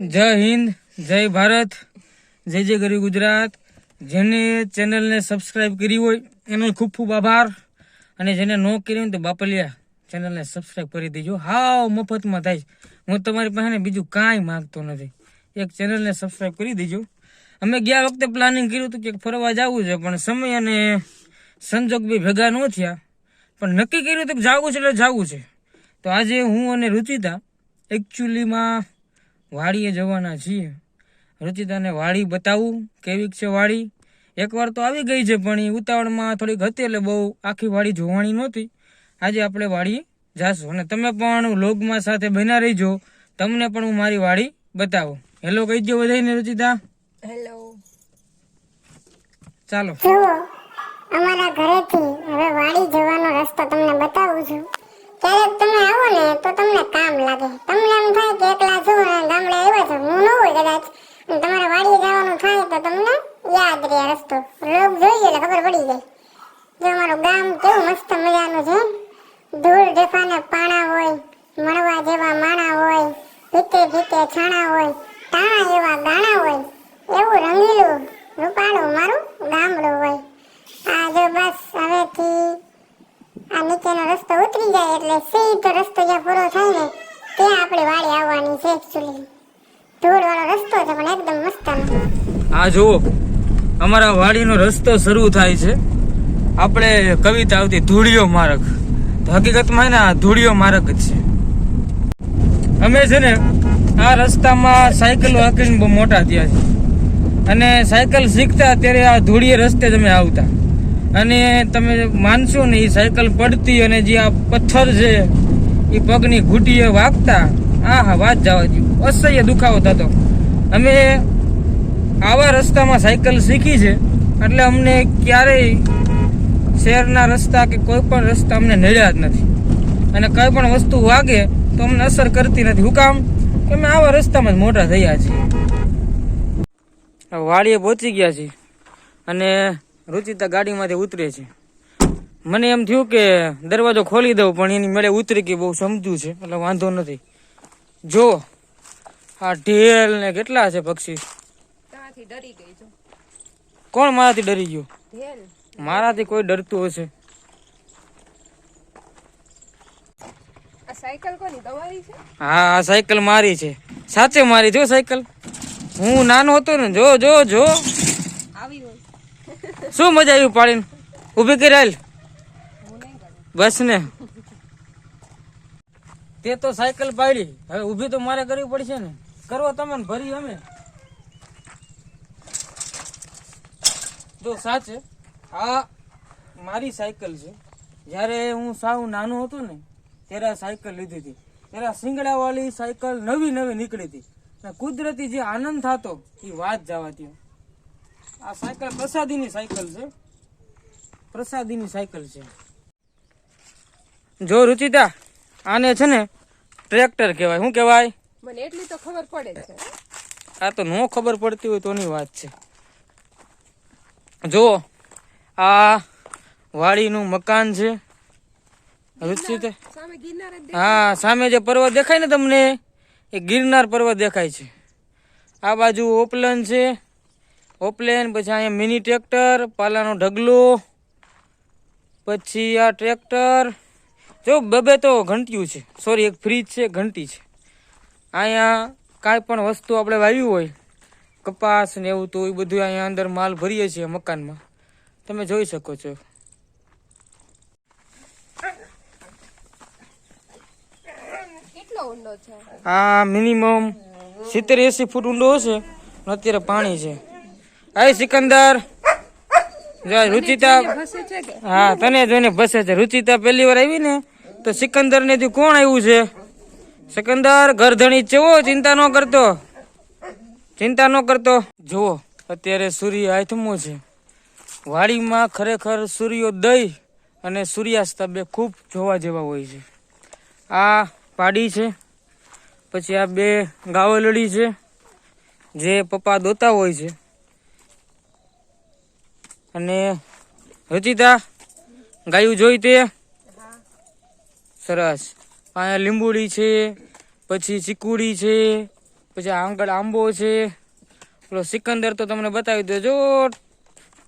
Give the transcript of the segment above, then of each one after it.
જય હિન્દ, જય ભારત, જય જય ગરી ગુજરાત. જેને ચેનલને સબસ્ક્રાઇબ કરી હોય, એનો ખૂબ ખૂબ આભાર. અને જેને ન કરી હોય તો બાપલિયા ચેનલને સબસ્ક્રાઇબ કરી દેજો. હાવ મફતમાં થાય. હું તમારી પાસે બીજું કાંઈ માંગતો નથી. એક ચેનલને સબસ્ક્રાઇબ કરી દેજો. અમે ગયા વખતે પ્લાનિંગ કર્યું હતું કે ફરવા જવું છે, પણ સમય અને સંજોગ બી ભેગા ન થયા. પણ નક્કી કર્યું હતું કે જવું છે એટલે જવું છે. તો આજે હું અને રુચિતા એકચ્યુઅલીમાં વાડીએ જવાના છીએ. રચિતાને વાડી બતાવું કેવીક છે વાડી? એકવાર તો આવી ગઈ છે પણ એ ઉતાવળમાં થોડીક હતી એટલે બહુ આખી વાડી જોવાની નહોતી. આજે આપણે વાડીએ જાશું. અને તમે પણ લોગમાં સાથે બના રહીજો. તમને પણ હું મારી વાડી બતાવું. હેલો કહી દો બધાને રચિતા. હેલો. ચાલો. અમારા ઘરેથી હવે વાડી જવાનો રસ્તો તમને બતાવું છું. ક્યારેક તમે આવો ને તો તમને કામ લાગે તમને એમ થાય કે એકલા છો ને ગામડે આવ્યા છો હું ન હોય કદાચ અને તમારે વાડીએ જવાનું થાય તો તમને યાદ રહે આ રસ્તો લોક જોઈએ એટલે ખબર પડી જાય જો અમારું ગામ કેવું મસ્ત મજાનું છે ધૂળ ઢેફાને પાણા હોય મળવા જેવા માણા હોય ભીતે ભીતે છાણા હોય ટાણા એવા ગાણા હોય એવું રંગીલું રૂપાળું મારું ગામડું હોય આ જો બસ હવેથી આ નીચેનો રસ્તો ઉતરી જાય એટલે સીધો રસ્તો જ્યાં પૂરો થાય ને ત્યાં આપણે વાડી આવવાની છે એકચ્યુઅલી ધૂળવાળો રસ્તો છે પણ એકદમ મસ્ત આ જુઓ, અમારા વાડીનો રસ્તો શરૂ થાય છે. આપણે કવિતા આવતી, ધૂળિયો માર્ગ તો હકીકતમાં ને, આ ધૂળિયો માર્ગ જ છે. અમે છે ને, આ રસ્તામાં સાયકલો હાકીને બહુ મોટા થયા છે. અને સાયકલ શીખતા ત્યારે આ ધૂળીએ રસ્તે તમે આવતા. અને તમે માનશો ને એ સાયકલ પડતી અને જે આ પથ્થર છે એ પગની ઘૂંટીએ વાગતા આ હા વાત જવા જેવું અસહ્ય દુખાવો થતો. અમે આવા રસ્તામાં સાયકલ શીખી છે, એટલે અમને ક્યારેય શહેરના રસ્તા કે કોઈ પણ રસ્તા અમને નડ્યા જ નથી. અને કંઈ પણ વસ્તુ વાગે તો અમને અસર કરતી નથી. હું કામ? કે અમે આવા રસ્તામાં જ મોટા થયા છીએ. વાડીએ પહોંચી ગયા છીએ અને રુચિતા ગાડીમાંથી ઉતરે છે. મને એમ થયું કે દરવાજો ખોલી દઉં પણ એની મેળે ઉતરી ગઈ બહુ સમજ્યું છે એટલે વાંધો નથી. જો આ ઢેલ ને કેટલા છે પક્ષી? કોણ મારાથી ડરી ગયો? મારાથી કોઈ ડરતું હશે? હા આ સાયકલ મારી છે. સાચે મારી જો સાયકલ. હું નાનો હતો ને જો જો જો. શું મજા આવી પાડીને? ઊભી કરું બસ ને. તે તો સાયકલ પાડી. હવે ઊભી તો મારે કરવી પડશે ને. કરો તમે ભરી અમે. જો સાચે. આ મારી સાયકલ છે. જ્યારે હું સાવ નાનો હતો ને, ત્યારે આ સાયકલ લીધી હતી. ત્યારે આ શિંગડાવાળી સાયકલ નવી નવી નીકળી હતી. કુદરતી જે આનંદ થતો, એ વાત જવા દો આ સાયકલ પ્રસાદીની સાયકલ છે. પ્રસાદીની સાયકલ છે. જો રુચિતા આને છે ને ટ્રેક્ટર કહેવાય. શું કહેવાય? મને એટલી તો ખબર પડે છે. આ તો નો ખબર પડતી હોય તોની વાત છે. જો આ વાડીનું મકાન છે. રુચિતા હા સામે જે પર્વત દેખાય ને તમને એ ગિરનાર પર્વત દેખાય છે. આ બાજુ ઓપલન છે. ઓપલેન પછી અહીંયા મિની ટ્રેક્ટર પાલાનો ઢગલો પછી આ ટ્રેક્ટર જો બબે તો ઘંટિયું છે. સોરી એક ફ્રીજ છે ઘંટી છે. અહીંયા કાંઈ પણ વસ્તુ આપણે વાવ્યું હોય કપાસ ને એવું તો એ બધું અહીંયા અંદર માલ ભરીએ છીએ મકાનમાં. તમે જોઈ શકો છો. આ મિનિમમ સિત્તેર એસી ફૂટ ઊંડો હશે અત્યારે પાણી છે. આય સિકંદર. જો રુચિતા. હા તને જોઈને બસે છે. રુચિતા પહેલી વાર આવી ને તો સિકંદર ને કોણ આવ્યું છે? સિકંદર ઘરધણી ચેવો ચિંતા ન કરતો? ચિંતા ન કરતો? જુઓ, અત્યારે સૂર્ય આથમો છે. વાડીમાં ખરેખર સૂર્યોદય અને સૂર્યાસ્ત બે ખૂબ જોવા જેવા હોય છે. આ પાડી છે, પછી આ બે ગાવલડી છે, જે પપ્પા દોતા હોય છે. અને રચિતા, ગાયું જોઈ તે? સરસ. અહીંયા લીંબુડી છે પછી ચીકુડી છે પછી આગળ આંબો છે. પેલો સિકંદર તો તમને બતાવી દો જો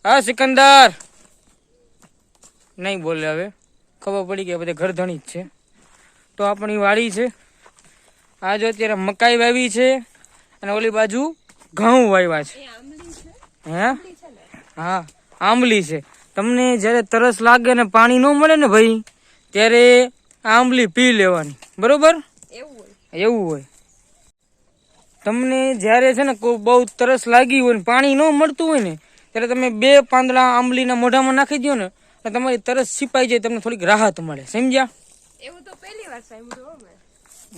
હા સિકંદર. નહીં બોલે હવે. ખબર પડી કે બધા ઘરધણી જ છે. તો આપણી વાડી છે. આ જો અત્યારે મકાઈ વાવી છે અને ઓલી બાજુ ઘઉં વાવ્યા છે. હા? હા આંબલી છે. તમને જ્યારે તરસ લાગે ને પાણી ન મળે ને ભાઈ ત્યારે આંબલી પી લેવાની. બરોબર? એવું હોય. એવું હોય. તમને જ્યારે છે ને બહુ તરસ લાગી હોય ને પાણી ન મળતું હોય ને ત્યારે તમે બે પાંદડા આંબલીના મોઢામાં નાખી દો ને એટલે તમારી તરસ સિપાઈ જાય તમને થોડીક રાહત મળે. સમજ્યા? એવું તો પહેલી વાર સાંભળ્યું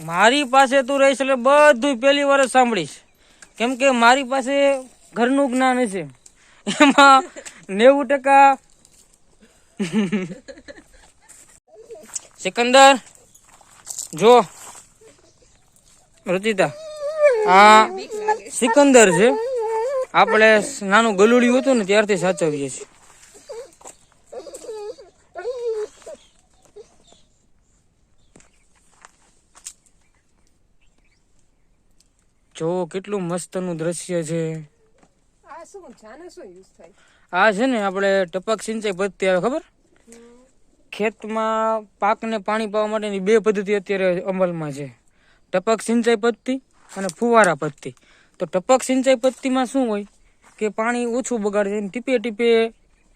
મારી પાસે તું રહીશ એટલે બધું પહેલી વાર સાંભળીશ. કેમ કે મારી પાસે ઘરનું જ્ઞાન છે એમાં નેવું ટકા સિકંદર જો. રચિતા આ સિકંદર છે. આપણે નાનું ગલુડિયું હતું ને ત્યારથી સાચવીએ છીએ. જો કેટલું મસ્તનું દ્રશ્ય છે. આ છે ને આપણે ટપક સિંચાઈ પદ્ધતિ આવે ખબર? ખેતમાં પાકને પાણી પાવા માટેની બે પદ્ધતિ અત્યારે અમલમાં છે. ટપક સિંચાઈ પદ્ધતિ અને ફુવારા પદ્ધતિ. તો ટપક સિંચાઈ પદ્ધતિમાં શું હોય કે પાણી ઓછું બગાડે છે ટીપે ટીપે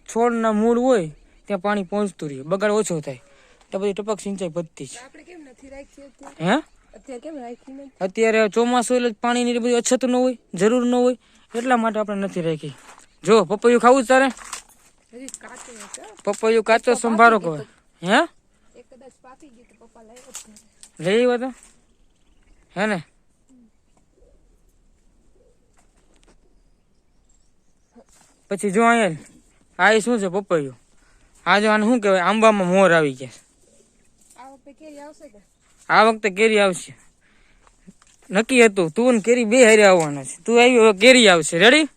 છોડના મૂળ હોય ત્યાં પાણી પહોંચતું રહે બગાડ ઓછો થાય. તો બધી ટપક સિંચાઈ પદ્ધતિ છે. હે? અત્યારે કેમ રાખી અત્યારે ચોમાસું એટલે પાણીની બધી અછત ન હોય જરૂર ન હોય એટલા માટે આપણે નથી રાખી. જો પપૈયું ખાવું જ તારે. પપૈયું કાચો સંભારો કહો. હે? લઈ આવ્યો તો? આવ્યા હે ને? પછી જો અહીંયા આ એ શું છે પપૈયું આ જો આને શું કહેવાય? આંબામાં મોર આવી ગયા આ વખતે કેરી આવશે આ વખતે કેરી આવશે. નક્કી હતું. તું ને કેરી બે હારે આવવાના છે. તું આવી કેરી આવશે. રેડી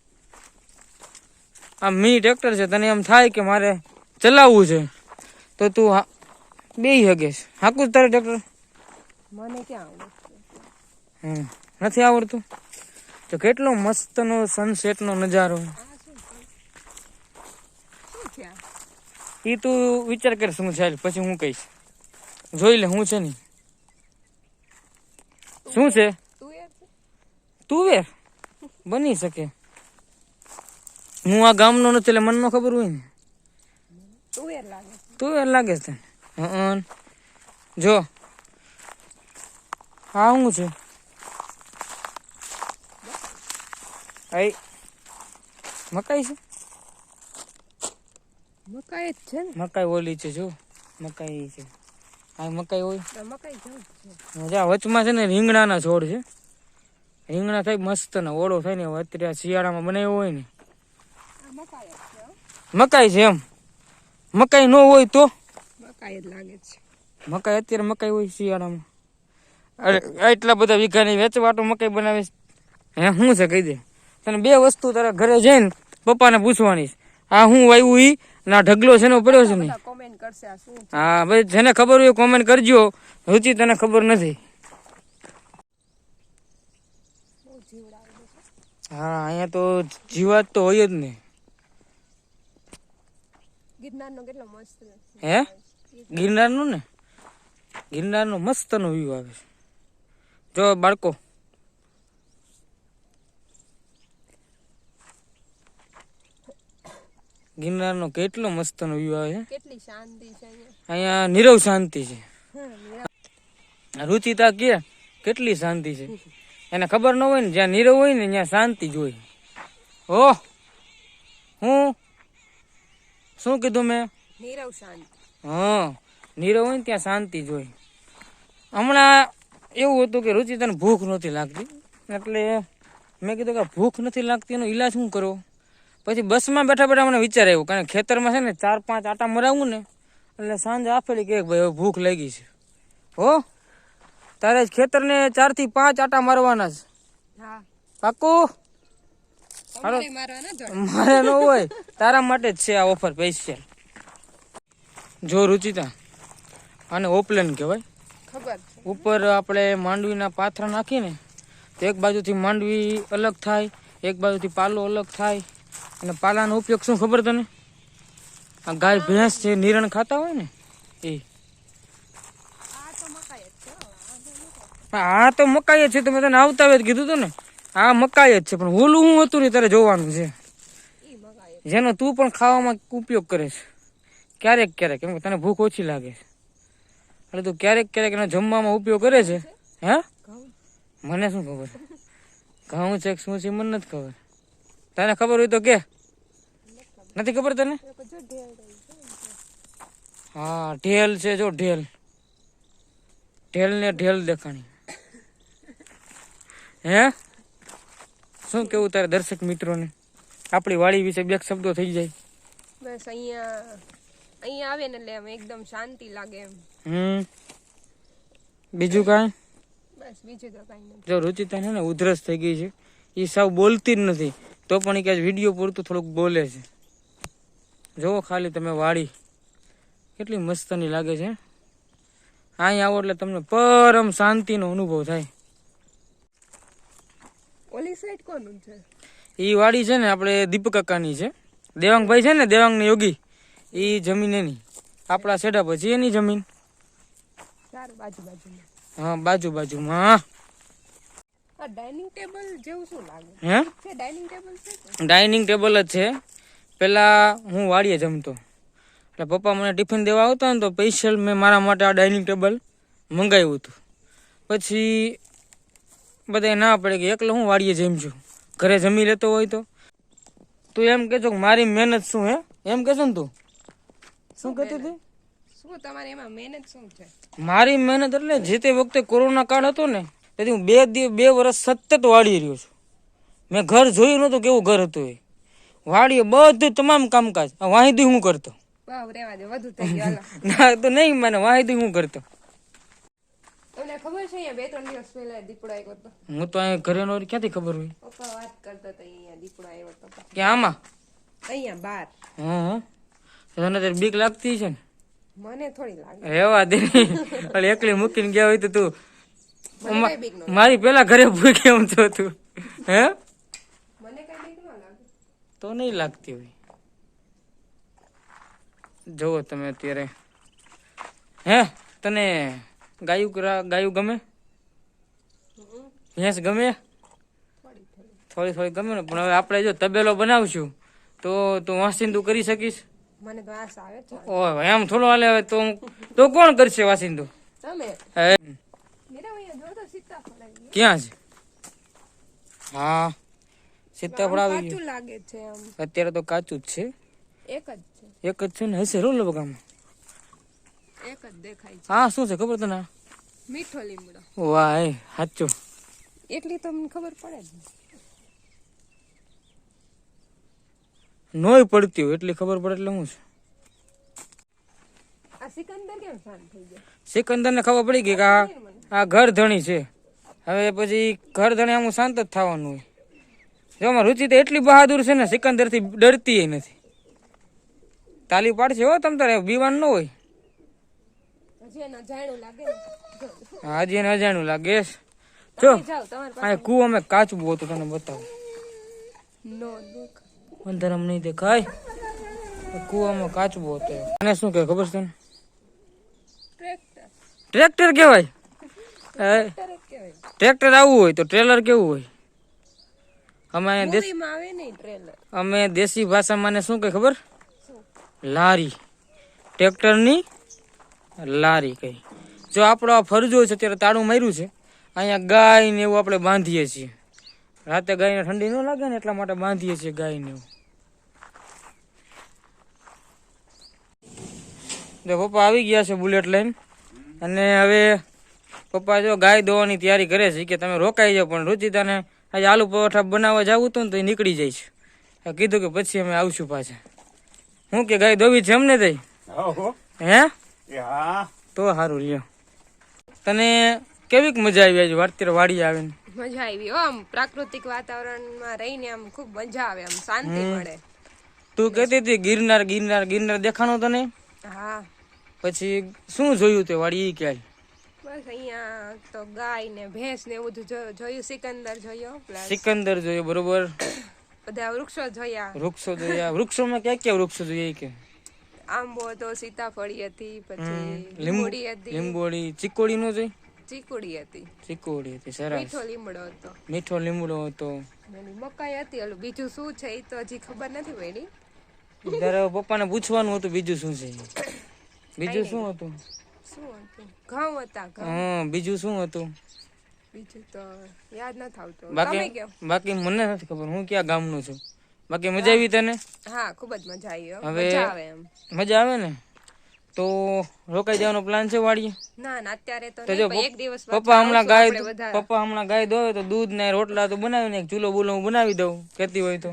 આ મિની ટ્રેક્ટર છે તને એમ થાય કે મારે ચલાવવું છે તો તું બે હગે છે હાકું તારે ટ્રેક્ટર? મને ક્યાં હમ નથી આવડતું? તો કેટલો મસ્તનો સનસેટનો નજારો. એ તું વિચાર કર શું છે પછી હું કહીશ. જોઈ લે હું છે ને. શું છે? તું છે? તુવેર બની શકે. હું આ ગામનો નથી એટલે મને ન ખબર હોય ને? તું યાર લાગે. છે. તુવેર લાગે છે. હં જો. હા શું છે? આઈ. મકાઈ છે? મકાઈ જ છે ને. મકાઈ ઓલી છે જો. મકાઈ છે. આ મકાઈ હોય. મકાઈ જવું જ જ્યાં વચમાં છે ને રીંગણાના છોડ છે. રીંગણા થાય મસ્ત ને ઓળો થાય ને અત્યારે શિયાળામાં બનાવ્યો હોય ને મકાઈ છે એમ. મકાઈ ન હોય તો? મકાઈ જ લાગે છે. મકાઈ અત્યારે મકાઈ હોય શિયાળામાં. અરે એટલા બધા વીઘાની વેચવાટો મકાઈ બનાવે. હે શું છે કહી દે. તને બે વસ્તુ તારા ઘરે જઈને પપ્પાને પૂછવાની. આ હું વાવ્યું ઈ ના ઢગલો છે પડ્યો છે ને? હા ભાઈ જેને ખબર હોય કોમેન્ટ કરજો. રુચિ તને ખબર નથી. હા અહીંયા તો જીવાત તો હોય જ ને. ગિરનારનો કેટલો મસ્ત. હે? ગિરનારનું ને? ગિરનારનો મસ્તનો વ્યૂ આવે છે. જો બાળકો. ગિરનારનો કેટલો મસ્તનો વ્યૂ આવે છે. કેટલી શાંતિ છે અહીંયા. નીરવ શાંતિ છે. રુચિતા કે કેટલી શાંતિ છે. એને ખબર ન હોય ને જ્યાં નીરવ હોય ને ત્યાં શાંતિ જ હોય. ઓહ હું શું કીધું મેં? નીરવ શાંતિ. હા નીરવ હોય ને ત્યાં શાંતિ જોઈ હમણાં એવું હતું કે રુચિ તને ભૂખ નહોતી લાગતી. એટલે મેં કીધું કે ભૂખ નથી લાગતી એનો ઈલાજ શું કરો? પછી બસમાં બેઠા બેઠા મને વિચાર આવ્યો કારણ કે ખેતરમાં છે ને ચાર પાંચ આટા મરાવું ને એટલે સાંજે આપેલી કે ભાઈ હવે ભૂખ લાગી છે. હો તારે ખેતરને ચારથી પાંચ આટા મારવાના છે હા. પાકું તમારે મારવાના જ હોય. મારે ન હોય. તારા માટે જ છે આ ઓફર સ્પેશિયલ જો રુચિતા આને ઓપલેન કહેવાય. ખબર ઉપર આપણે માંડવીના પાથરા નાખીને તો એક બાજુથી માંડવી અલગ થાય એક બાજુથી પાલો અલગ થાય. અને પાલાનો ઉપયોગ શું ખબર તને? આ ગાય ભેંસ છે નિરણ ખાતા હોય ને એ. હા. તો મકાઈ જ છે. તમે તને આવતા હોય કીધું હતું ને. આ મકાઈ જ છે, પણ ઓલું હું હતું ને તારે જોવાનું છે. જેનો તું પણ ખાવામાં ઉપયોગ કરે છે. ક્યારેક ક્યારેક એમ તને ભૂખ ઓછી લાગે છે. એટલે તું ક્યારેક ક્યારેક એનો જમવામાં ઉપયોગ કરે છે. હે? મને શું ખબર? ઘઉં છે શું છે મને નથી ખબર. તને ખબર હોય તો કે. નથી ખબર તને? હા, ઢેલ છે, જો ઢેલ. ઢેલ ને ઢેલ દેખાણી. હે? શું કેવું તારે દર્શક મિત્રોને? આપણી વાડી વિશે બે શબ્દો થઈ જાય. બસ અહીંયા અહીંયા આવે ને એટલે આમ એકદમ શાંતિ લાગે એમ. હમ. બીજું કાંઈ? બસ બીજું તો કાંઈ નથી. જો રુચિતા છે ને ઉધરસ થઈ ગઈ છે. એ સાવ બોલતી જ નથી. તો પણ એ ક્યાંક વીડિયો પૂરતું થોડુંક બોલે છે. જુઓ ખાલી તમે વાડી કેટલી મસ્તની લાગે છે. અહીં આવો એટલે તમને પરમ શાંતિનો અનુભવ થાય. ઓલી સાઈડ કોનું છે? એ વાડી છે ને આપણે દીપક કાકાની છે. દેવાંગભાઈ છે ને દેવાંગની યોગી. એ જમીન એની. આપણા સેડા પછી એની જમીન. સારું બાજુ બાજુમાં. હા બાજુ બાજુમાં. આ ડાઇનિંગ ટેબલ જેવું શું લાગે? હે? છે ડાઇનિંગ ટેબલ છે ડાઇનિંગ ટેબલ જ છે. પેલા હું વાડીએ જમતો. એટલે પપ્પા મને ટિફિન દેવા આવતા ને તો સ્પેશિયલ મેં મારા માટે આ ડાઇનિંગ ટેબલ મંગાવ્યું હતું. પછી બધાય ના પડે કે એકલો હું વાડીએ જમશું ઘરે જમી લેતો હોય તો? તું એમ કહેજો કે મારી મહેનત શું હે? એમ કહેશો ને તું? શું કહેતી હતી શું તમારી એમાં મહેનત શું છે? મારી મહેનત એટલે જે તે વખતે કોરોના કાળ હતો ને તેથી હું બે દિવસ બે વર્ષ સતત વાળી રહ્યો છું. મેં ઘર જોયું નહોતું કેવું ઘર હતું એ. વાડીએ બધું તમામ કામકાજ. વાહિદી હું કરતો? વાવ રેવા દે વધુ થઈ ગયું. ના તો નહીં મને વાહિદી હું કરતો. તમને ખબર છે અહીંયા બે ત્રણ દિવસ પહેલા દીપડો આવ્યો હતો હું તો અહીંયા ઘરે નો ક્યાંથી ખબર હોય? પપ્પા વાત કરતા હતા અહીંયા દીપડો આવ્યો હતો કે આમાં? અહીંયા બાર હા હા. તને ત્યારે બીક લાગતી છે ને? મને થોડી લાગે. રેવા દે. અરે એકલી મૂકીને ગયા હોય તો તું મારી પેલા ઘરે ભૂઈ કેમ તો તું. હે? મને કઈ બીક ન લાગે. તો નહીં લાગતી હોય. જુઓ તમે અત્યારે. હે તને ગાયું ગાયું ગમે? ભેંસ ગમે? થોડી થોડી ગમે ને પણ હવે આપણે જો તબેલો બનાવશું તો તું વાસિંદુ કરી શકીશ? મને તો આસ આવે છે ઓય એમ થોડો હાલે હવે તો તો કોણ કરશે વાસિંદુ? તમે? હે? ક્યાં છે? હા સીતાફળ આવી ગયું. લાગે છે અત્યારે તો કાચું જ છે. એક જ છે. એક જ છે ને હશે રોલ બગામાં એક જ દેખાય છે. હા શું છે ખબર તને? મીઠો લીમડો. વાહ એ સાચું. એકલી તો મને ખબર પડે જ નોય પડતી હોય એટલી ખબર પડે એટલે હું છે. આ સિકંદર કેમ શાંત થઈ ગયા? સિકંદર ને ખબર પડી ગઈ કે આ આ ઘર ધણી છે. હવે પછી ઘર ધણી આમ શાંત જ થવાનું હોય. જો આમાં રુચિ તો એટલી બહાદુર છે ને સિકંદરથી ડરતી નથી. તાલી પાડશે હો તમ તારે બીવાન ન હોય. હજી ને અજાણ્યું લાગે જો આ કુવો અમે કાચું હતું તને બતાવું. નો દેખ. અંધારામાં નહીં દેખાય? કુવામાં કાચબો હતો. અને શું કે ખબર છે ટ્રેક્ટર. ટ્રેક્ટર કહેવાય? ટ્રેક્ટર આવું હોય તો ટ્રેલર કેવું હોય? અમે અમે દેશી ભાષામાં શું કે ખબર? લારી. ટ્રેક્ટરની લારી કહી. જો આપણો આ ફરજો છે અત્યારે તાળું માર્યું છે અહીંયા ગાય ને એવું આપણે બાંધીએ છીએ. રાતે ગાયને ઠંડી ન લાગે ને એટલા માટે બાંધીએ છીએ ગાય ને એવું. જો પપ્પા આવી ગયા છે બુલેટ લઈને અને હવે પપ્પા જો ગાય દોવાની તૈયારી કરે છે કે તમે રોકાઈ જાઓ પણ રુચિતાને આજે આલુ પરોઠા બનાવવા જવું હતું ને તો એ નીકળી જાય છે. કીધું કે પછી અમે આવશું પાછા. હું કે ગાય દોવી છે એમને તઈ? હે? હા. તો સારું લ્યો તને કેવીક મજા આવી આજે? વાડતીર વાડી આવે ને મજા આવી. હો આમ પ્રાકૃતિક વાતાવરણમાં રહીને આમ ખૂબ મજા આવે આમ શાંતિ મળે. તું કહેતી હતી ગિરનાર ગિરનાર ગિરનાર દેખાણો તને? હા. પછી શું જોયું તે વાડી ઈ ક્યારે બસ અહીંયા તો ગાય ને ભેંસ ને એવું બધું જો- જોયું સિકંદર જોયો સિકંદર જોયો બરોબર. બધા વૃક્ષો જોયા. વૃક્ષો જોયા. વૃક્ષોમાં ક્યાં ક્યાં વૃક્ષો જોઈએ કે? આંબો હતો સીતાફળી હતી પછી લીંબોડી હતી. લીંબોડી ચીકોડી નો જોઈ? ચીકુડી હતી. ચીકોડી હતી સરસ. મીઠો લીમડો હતો. મીઠો લીમડો હતો. મકાઈ હતી ઓલું બીજું શું છે એ તો હજી ખબર નથી પડી ત્યારે પપ્પાને પૂછવાનું હતું બીજું શું છે બીજું શું હતું? શું હતું? ઘઉં હતા હા બીજું શું હતું? બીજું તો યાદ નથી આવતું. બાકી બાકી મને નથી ખબર હું ક્યાં ગામનો છું? બાકી મજા આવી તને? હા ખૂબ જ મજા આવી હવે- મજા આવે એમ. મજા આવે ને? તો રોકાઈ જવાનો પ્લાન છે વાડીએ? ના ના અત્યારે તો જો એક દિવસ પપ્પા હમણાં ગાય પપ્પા હમણાં ગાય દોવે તો દૂધ ને રોટલા તો બનાવીને એક ચૂલો બુલો હું બનાવી દઉં કેતી હોય તો.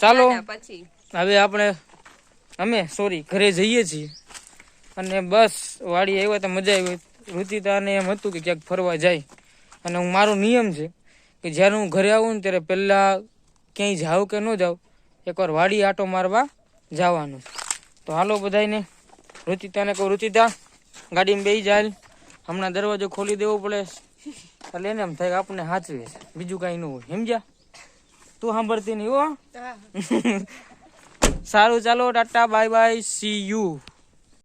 ચાલો પછી. હવે આપણે અમે સોરી ઘરે જઈએ છીએ. અને બસ વાડી આવ્યા તો મજા આવી. રુચિતાને એમ હતું કે ક્યાંક ફરવા જાય. અને હું મારો નિયમ છે કે જ્યારે હું ઘરે આવું ને ત્યારે પહેલાં ક્યાંય જાઉં કે ન જાઉં એકવાર વાડી આટો મારવા જવાનું. તો હાલો બધાયને રુચિતાને કહું રુચિતા ગાડીમાં બેસી જાય હમણાં દરવાજો ખોલી દેવો પડે. એટલે એને એમ થાય કે આપણને સાચવે છે. બીજું કાંઈ ન હોય. સમજ્યા? તું સાંભળતી નહીં હો. સારું ચાલો tata bye bye see you